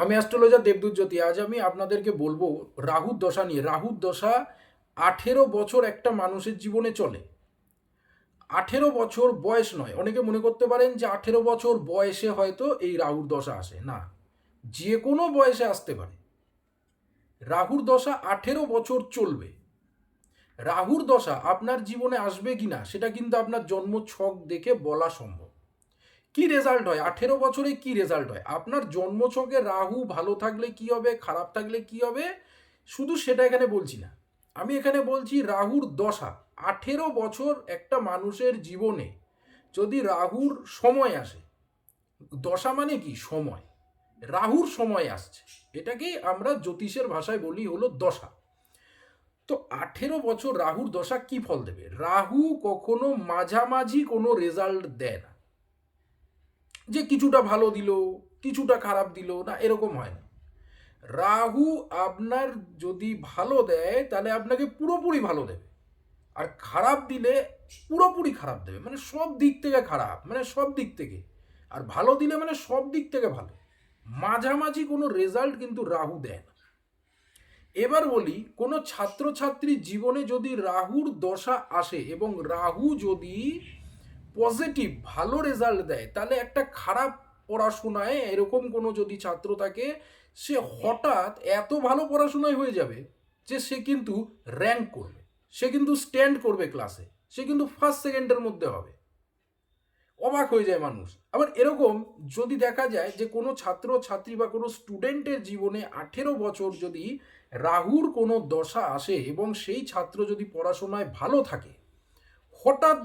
আমি অ্যাস্ট্রোলজার দেবদূত জ্যোতি, আজ আমি আপনাদেরকে বলব রাহুর দশা নিয়ে। রাহুর দশা আঠেরো বছর একটা মানুষের জীবনে চলে। আঠেরো বছর বয়স নয়। অনেকে মনে করতে পারেন যে আঠেরো বছর বয়সে হয়তো এই রাহুর দশা আসে। না, যে কোনো বয়সে আসতে পারে। রাহুর দশা আঠেরো বছর চলবে। রাহুর দশা আপনার জীবনে আসবে কি না সেটা কিন্তু আপনার জন্ম ছক দেখে বলা সম্ভব। কি রেজাল্ট হয়? আঠেরো বছরে কি রেজাল্ট হয়? আপনার জন্মছকে রাহু ভালো থাকলে কি হবে? খারাপ থাকলে কি হবে? শুধু সেটা এখানে বলছি না। আমি এখানে বলছি রাহুর দশা। আঠেরো বছর একটা মানুষের জীবনে যদি রাহুর সময় আসে, দশা মানে কি? সময়। রাহুর সময় আসছে। এটাকেই আমরা জ্যোতিষের ভাষায় বলি হলো দশা। তো আঠেরো বছর রাহুর দশা কি ফল দেবে? রাহু কখনো মাঝামাঝি কোনো রেজাল্ট দেয় না। যে কিছুটা ভালো দিল, কিছুটা খারাপ দিল, না, এরকম হয় না। রাহু আপনার যদি ভালো দেয়, তাহলে আপনাকে পুরোপুরি ভালো দেবে। আর খারাপ দিলে পুরোপুরি খারাপ দেবে। মানে সব দিক থেকে খারাপ মানে সব দিক থেকে। আর ভালো দিলে মানে সব দিক থেকে ভালো। মাঝামাঝি কোনো রেজাল্ট কিন্তু রাহু দেয় না। এবার বলি, কোনো ছাত্রছাত্রীর জীবনে যদি রাহুর দশা আসে এবং রাহু যদি পজিটিভ ভালো রেজাল্ট দেয়, তাহলে একটা খারাপ পড়াশোনায় এরকম কোনো যদি ছাত্র থাকে, সে হঠাৎ এত ভালো পড়াশোনায় হয়ে যাবে যে সে কিন্তু র্যাঙ্ক করবে, সে কিন্তু স্ট্যান্ড করবে ক্লাসে সে কিন্তু ফার্স্ট সেকেন্ডের মধ্যে হবে। অবাক হয়ে যায় মানুষ। আবার এরকম যদি দেখা যায় যে কোনো ছাত্র, ছাত্রী বা কোনো স্টুডেন্টের জীবনে আঠেরো বছর যদি রাহুর কোনো দশা আসে এবং সেই ছাত্র যদি পড়াশোনায় ভালো থাকে, হঠাৎ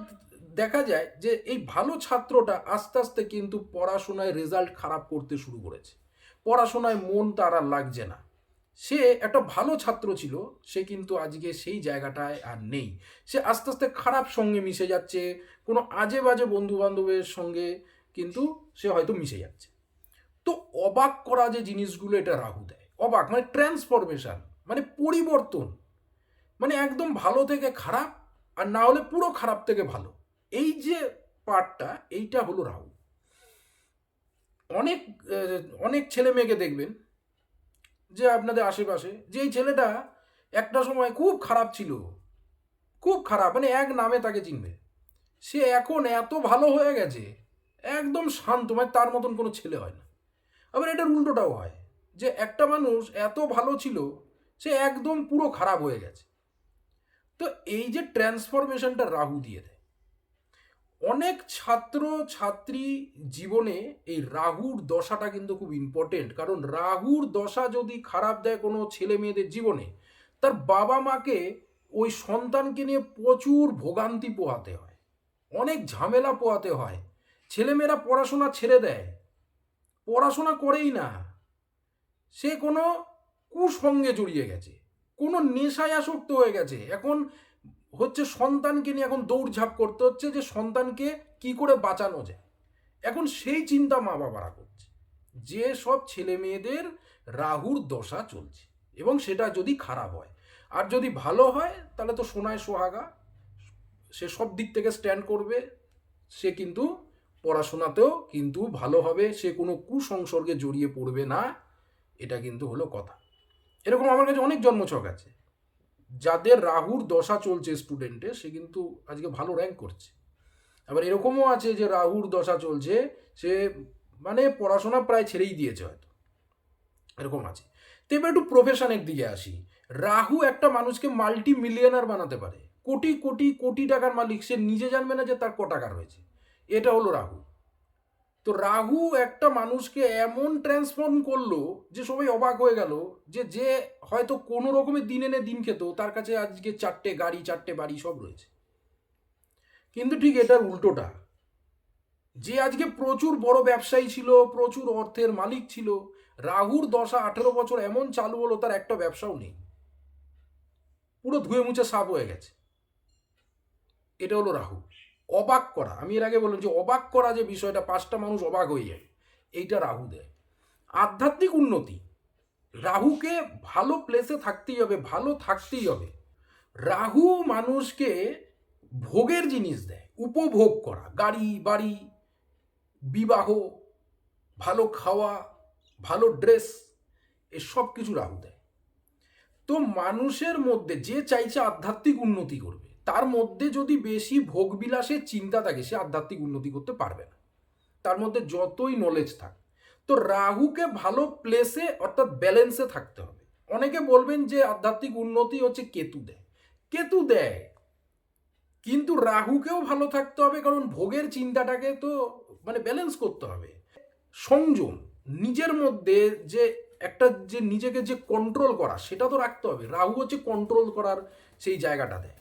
দেখা যায় যে এই ভালো ছাত্রটা আস্তে আস্তে কিন্তু পড়াশোনায় রেজাল্ট খারাপ করতে শুরু করেছে। পড়াশোনায় মন তার আর লাগছে না। সে একটা ভালো ছাত্র ছিল, সে কিন্তু আজকে সেই জায়গাটায় আর নেই। সে আস্তে আস্তে খারাপ সঙ্গে মিশে যাচ্ছে, কোনো আজে বাজে বন্ধু বান্ধবের সঙ্গে কিন্তু সে হয়তো মিশে যাচ্ছে। তো অবাক করা যে জিনিসগুলো এটা রাহু দেয়। অবাক মানে ট্রান্সফরমেশন মানে পরিবর্তন। মানে একদম ভালো থেকে খারাপ আর না হলে পুরো খারাপ থেকে ভালো। এই যে পার্টটা এইটা হলো রাহু অনেক অনেক ছেলে মেয়েকে দেখবেন যে আপনাদের আশেপাশে যে ছেলেটা একটা সময় খুব খারাপ ছিল, খুব খারাপ মানে এক নামে তাকে চিনবে। সে এখন এত ভালো হয়ে গেছে, একদম শান্ত মানে তার মতন কোনো ছেলে হয় না। আবার এটার উল্টোটাও হয় যে একটা মানুষ এত ভালো ছিল, সে একদম পুরো খারাপ হয়ে গেছে। তো এই যে ট্রান্সফরমেশনটা রাহু দিয়ে দেয় অনেক ছাত্র, ছাত্রী জীবনে এই রাহুর দশাটা কিন্তু খুব ইম্পর্টেন্ট কারণ রাহুর দশা যদি খারাপ দেয় কোনো ছেলে মেয়েদের জীবনে, তার বাবা মাকে ওই সন্তানকে নিয়ে প্রচুর ভোগান্তি পোহাতে হয়। অনেক ঝামেলা পোহাতে হয়। ছেলেমেয়েরা পড়াশোনা ছেড়ে দেয়। পড়াশোনা করেই না। সে কোনো কুসঙ্গে জড়িয়ে গেছে। কোনো নেশায় আসক্ত হয়ে গেছে। এখন হচ্ছে সন্তানকে নিয়ে এখন দৌড়ঝাঁপ করতে হচ্ছে যে সন্তানকে কি করে বাঁচানো যায়। এখন সেই চিন্তা মা বাবারা করছে। যে সব ছেলে মেয়েদের রাহুর দশা চলছে এবং সেটা যদি খারাপ হয়, আর যদি ভালো হয়, তাহলে তো সোনায় সোহাগা, সে সব দিক থেকে স্ট্যান্ড করবে, সে কিন্তু পড়াশোনাতেও কিন্তু ভালো হবে, সে কোনো কুসংসর্গে জড়িয়ে পড়বে না, এটা কিন্তু হলো কথা। এরকম আমার কাছে অনেক জন্মছক আছে। যাদের রাহুর দশা চলছে স্টুডেন্টে সে কিন্তু আজকে ভালো র্যাঙ্ক করছে। আবার এরকমও আছে যে রাহুর দশা চলছে, সে মানে পড়াশোনা প্রায় ছেড়েই দিয়েছে হয়তো। এরকম আছে। তো এবার একটু প্রফেশনের দিকে আসি। রাহু একটা মানুষকে মাল্টি মিলিয়নার বানাতে পারে। কোটি কোটি কোটি টাকার মালিক, সে নিজে জানবে না যে তার ক টাকা রয়েছে এটা হলো রাহু। তো রাহু একটা মানুষকে এমন ট্রান্সফর্ম করল যে সবাই অবাক হয়ে গেল যে যে হয়তো কোনো রকমের দিন এনে দিন খেত, তার কাছে আজকে চারটে গাড়ি, চারটে বাড়ি সব রয়েছে। কিন্তু ঠিক এটার উল্টোটা, যে আজকে প্রচুর বড় ব্যবসায়ী ছিল, প্রচুর অর্থের মালিক ছিল, রাহুর দশা আঠেরো বছর এমন চালু হলো, তার একটা ব্যবসাও নেই। পুরো ধুয়ে মুছে সাপ হয়ে গেছে। এটা হলো রাহু। অবাক করা। আমি এর আগে বললাম যে অবাক করা যে বিষয়টা, পাঁচটা মানুষ অবাক হয়ে যায়, এইটা রাহু দেয় আধ্যাত্মিক উন্নতি, রাহুকে ভালো প্লেসে থাকতেই হবে, ভালো থাকতেই হবে। রাহু মানুষকে ভোগের জিনিস দেয়, উপভোগ করা, গাড়ি, বাড়ি, বিবাহ, ভালো খাওয়া, ভালো ড্রেস এসব কিছু রাহু দেয়। তো মানুষের মধ্যে যে চাইছে আধ্যাত্মিক উন্নতি করবে তার মধ্যে যদি বেশি ভোগবিলাসের চিন্তা থাকে, সে আধ্যাত্মিক উন্নতি করতে পারবে না। তার মধ্যে যতই নলেজ থাক, তো রাহুকে ভালো প্লেসে অর্থাৎ ব্যালেন্সে থাকতে হবে। অনেকে বলবেন যে আধ্যাত্মিক উন্নতি হচ্ছে কেতু দেয়। কেতু দেয়, কিন্তু রাহুকেও ভালো থাকতে হবে, কারণ ভোগের চিন্তাটাকে তো মানে ব্যালেন্স করতে হবে। সংযম, নিজের মধ্যে যে একটা যে নিজেকে যে কন্ট্রোল করা, সেটা তো রাখতে হবে। রাহু হচ্ছে কন্ট্রোল করার সেই জায়গাটা দেয়।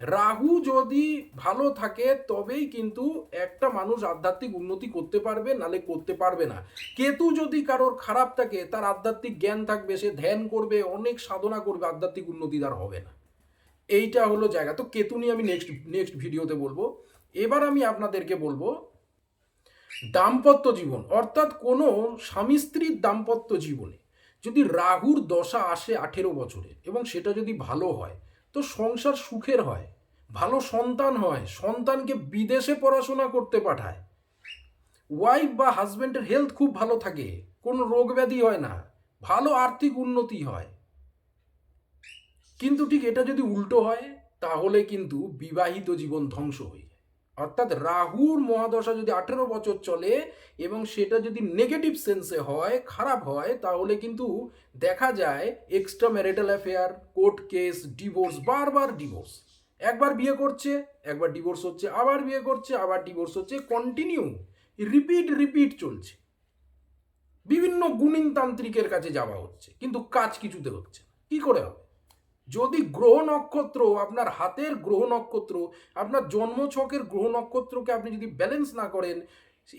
রাহু যদি ভালো থাকে, তবেই কিন্তু একটা মানুষ আধ্যাত্মিক উন্নতি করতে পারবে, নালে করতে পারবে না। কেতু যদি কারোর খারাপ থাকে, তার আধ্যাত্মিক জ্ঞান থাকবে, সে ধ্যান করবে, অনেক সাধনা করবে, আধ্যাত্মিক উন্নতি তার হবে না। এইটা হলো জায়গা। তো কেতু নিয়ে আমি নেক্সট নেক্সট ভিডিওতে বলব। এবার আমি আপনাদেরকে বলব, দাম্পত্য জীবন, অর্থাৎ কোনো স্বামী স্ত্রীর দাম্পত্য জীবনে যদি রাহুর দশা আসে আঠেরো বছরে এবং সেটা যদি ভালো হয় তো সংসার সুখের হয়, ভালো সন্তান হয়, সন্তানকে বিদেশে পড়াশোনা করতে পাঠায়। ওয়াইফ বা হাজব্যান্ডের হেলথ খুব ভালো থাকে, কোনো রোগ ব্যাধি হয় না, ভালো আর্থিক উন্নতি হয়। কিন্তু ঠিক এটা যদি উল্টো হয়, তাহলে কিন্তু বিবাহিত জীবন ধ্বংস হয়ে যায়। অর্থাৎ রাহুর মহাদশা যদি আঠেরো বছর চলে এবং সেটা যদি নেগেটিভ সেন্সে হয়, খারাপ হয়, তাহলে কিন্তু দেখা যায় extra marital affair court case divorce বারবার ডিভোর্স একবার বিয়ে করছে, একবার ডিভোর্স হচ্ছে, আবার বিয়ে করছে, আবার ডিভোর্স হচ্ছে কন্টিনিউ রিপিট রিপিট চলছে। বিভিন্ন গুণিন তান্ত্রিকের কাছে যাওয়া হচ্ছে, কিন্তু কাজ কিছুতে হচ্ছে কি করে হবে? যদি গ্রহ নক্ষত্র, আপনার হাতের গ্রহ নক্ষত্র, আপনার জন্মছকের গ্রহ নক্ষত্রকে আপনি যদি ব্যালেন্স না করেন,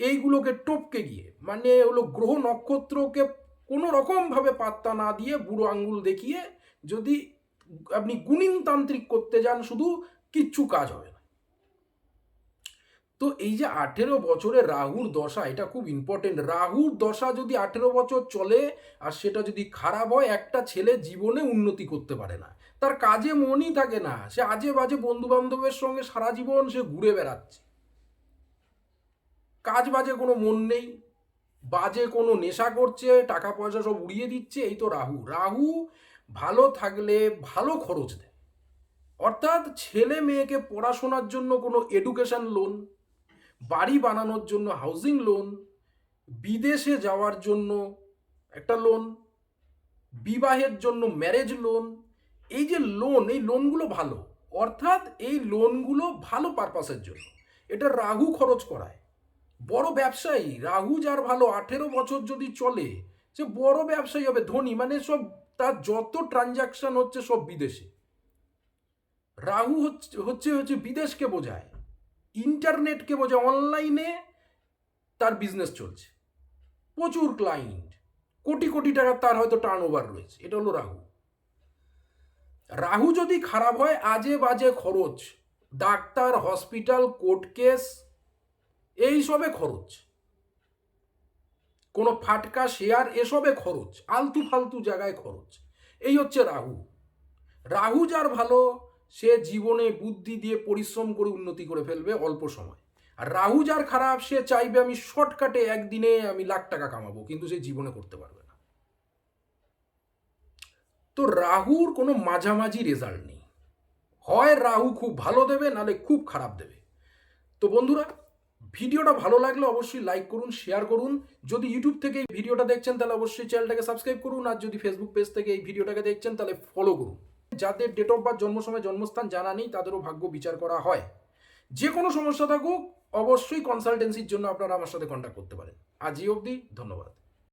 এইগুলোকে টপকে গিয়ে মানে হলো গ্রহ নক্ষত্রকে কোনো রকমভাবে পাত্তা না দিয়ে বুড়ো আঙ্গুল দেখিয়ে যদি আপনি গুণিনতান্ত্রিক করতে যান, শুধু কিচ্ছু কাজ হবে না। তো এই যে আঠেরো বছরের রাহুর দশা, এটা খুব ইম্পর্টেন্ট রাহুর দশা যদি আঠেরো বছর চলে আর সেটা যদি খারাপ হয়, একটা ছেলে জীবনে উন্নতি করতে পারে না। তার কাজে মনই থাকে না। সে আজে বাজে বন্ধু বান্ধবের সঙ্গে সারা জীবন সে ঘুরে বেড়াচ্ছে। কাজ বাজে কোনো মন নেই। বাজে কোনো নেশা করছে টাকা পয়সা সব উড়িয়ে দিচ্ছে, এই তো রাহু। রাহু ভালো থাকলে ভালো খরচ দেয়। অর্থাৎ ছেলে মেয়েকে পড়াশোনার জন্য কোনো এডুকেশন লোন বাড়ি বানানোর জন্য হাউজিং লোন বিদেশে যাওয়ার জন্য একটা লোন বিবাহের জন্য ম্যারেজ লোন এই যে লোন এই লোনগুলো ভালো, অর্থাৎ এই লোনগুলো ভালো পারপাসের জন্য। এটা রাহু খরচ করায়। বড় ব্যবসায়ী, রাহু যার ভালো আঠেরো বছর যদি চলে, সে বড় ব্যবসায়ী হবে, ধনী মানে সব তার যত ট্রানজাকশন হচ্ছে সব বিদেশে। রাহু হচ্ছে হচ্ছে হচ্ছে বিদেশকে বোঝায়। ইন্টারনেটকে বোঝায় অনলাইনে তার বিজনেস চলছে। প্রচুর ক্লায়েন্ট কোটি কোটি টাকা তার হয়তো টার্ন ওভার রয়েছে। এটা হলো রাহু। রাহু যদি খারাপ হয়, আজে বাজে খরচ, ডাক্তার হসপিটাল কোর্ট কেস এই সবে খরচ। কোনো ফাটকা শেয়ার এসবে খরচ। আলতু ফালতু জায়গায় খরচ। এই হচ্ছে রাহু। রাহু যার ভালো সে জীবনে বুদ্ধি দিয়ে পরিশ্রম করে উন্নতি করে ফেলবে অল্প সময়। আর রাহু যার খারাপ, সে চাইবে আমি শর্টকাটে একদিনে আমি লাখ টাকা কামাবো, কিন্তু সে জীবনে করতে পারবে না। তো রাহুর কোনো মাঝামাঝি রেজাল্ট নেই। হয় রাহু খুব ভালো দেবে, নালে খুব খারাপ দেবে। তো বন্ধুরা, ভিডিওটা ভালো লাগলে অবশ্যই লাইক করুন শেয়ার করুন। যদি ইউটিউব থেকে এই ভিডিওটা দেখছেন, তাহলে অবশ্যই চ্যানেলটাকে সাবস্ক্রাইব করুন। আর যদি ফেসবুক পেজ থেকে এই ভিডিওটাকে দেখছেন, তাহলে ফলো করুন। যাদের ডেট অফ বার্থ জন্ম সময়, জন্মস্থান জানা নেই, তাদেরও ভাগ্য বিচার করা হয়। যে কোনো সমস্যা থাকুক, অবশ্যই কনসালটেন্সির জন্য আপনারা আমার সাথে কন্ট্যাক্ট করতে পারেন। আজই অবধি ধন্যবাদ।